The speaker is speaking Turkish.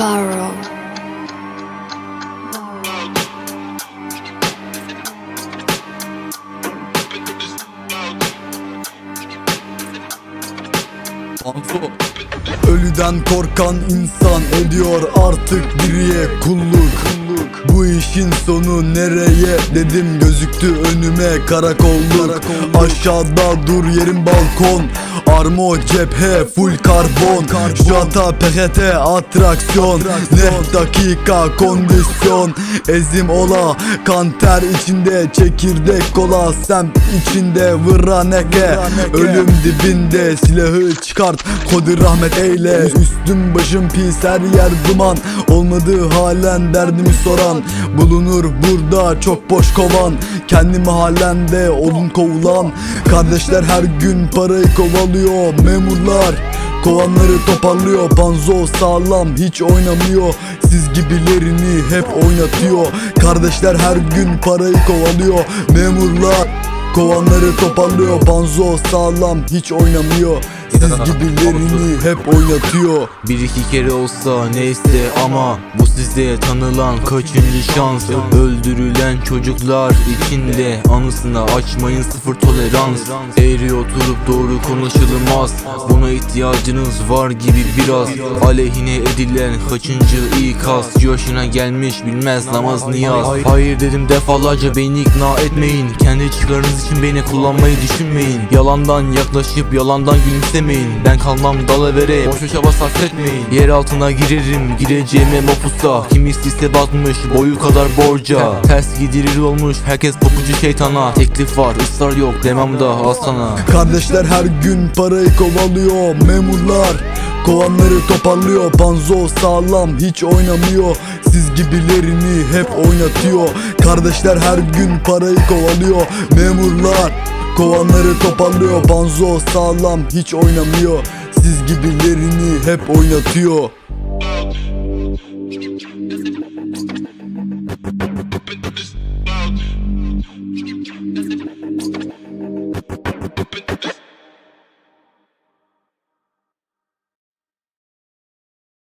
Barrow. Ölüden korkan insan ediyor artık diriye kulluk işin sonu nereye? Dedim gözüktü önüme karakolluk. Aşağıda dur yerim balkon. Armo cephe full karbon. Jata PHT atraksiyon. Ne dakika kondisyon. Ezim ola kanter içinde Çekirdek kola. Semt içinde Vıraneke Ölüm dibinde silahı çıkart. Kodir rahmet eyle. Üstüm başım pis her yer duman. Olmadığı halen derdimi soran Bulunur burada çok boş kovan. Kendi mahallende olun kovulan. Kardeşler her gün parayı kovalıyor. Memurlar Kovanları toparlıyor. Panzo sağlam hiç oynamıyor. Siz gibilerini hep oynatıyor. Kardeşler her gün parayı kovalıyor. Memurlar Kovanları toparlıyor. Panzo sağlam hiç oynamıyor Siz gibilerini hep oynatıyor. Bir iki kere olsa neyse ama Bu size tanılan kaçıncı şans? Öldürülen çocuklar içinde Anısını açmayın sıfır tolerans. Eğri oturup doğru konuşulmaz. Buna ihtiyacınız var gibi biraz. Aleyhine edilen kaçıncı ikaz? Yaşına gelmiş bilmez namaz niyaz. Hayır dedim defalarca beni ikna etmeyin. Kendi çıkarınız için beni kullanmayı düşünmeyin. Yalandan yaklaşıp yalandan gülümsemeyin Ben kalmam dalavere boşa çaba sarf etmeyin. Yer altına girerim gireceğime mapusta Kim istese batmış boyu kadar borca. Ters gidirir olmuş herkes papucu şeytana. Teklif var ısrar yok demem da asana Kardeşler her gün parayı kovalıyor Memurlar Kovanları toparlıyor. Panzo sağlam hiç oynamıyor. Siz gibilerini hep oynatıyor. Kardeşler her gün parayı kovalıyor Memurlar Kovanları toparlıyor Banzo sağlam hiç oynamıyor. Siz gibilerini hep oynatıyor.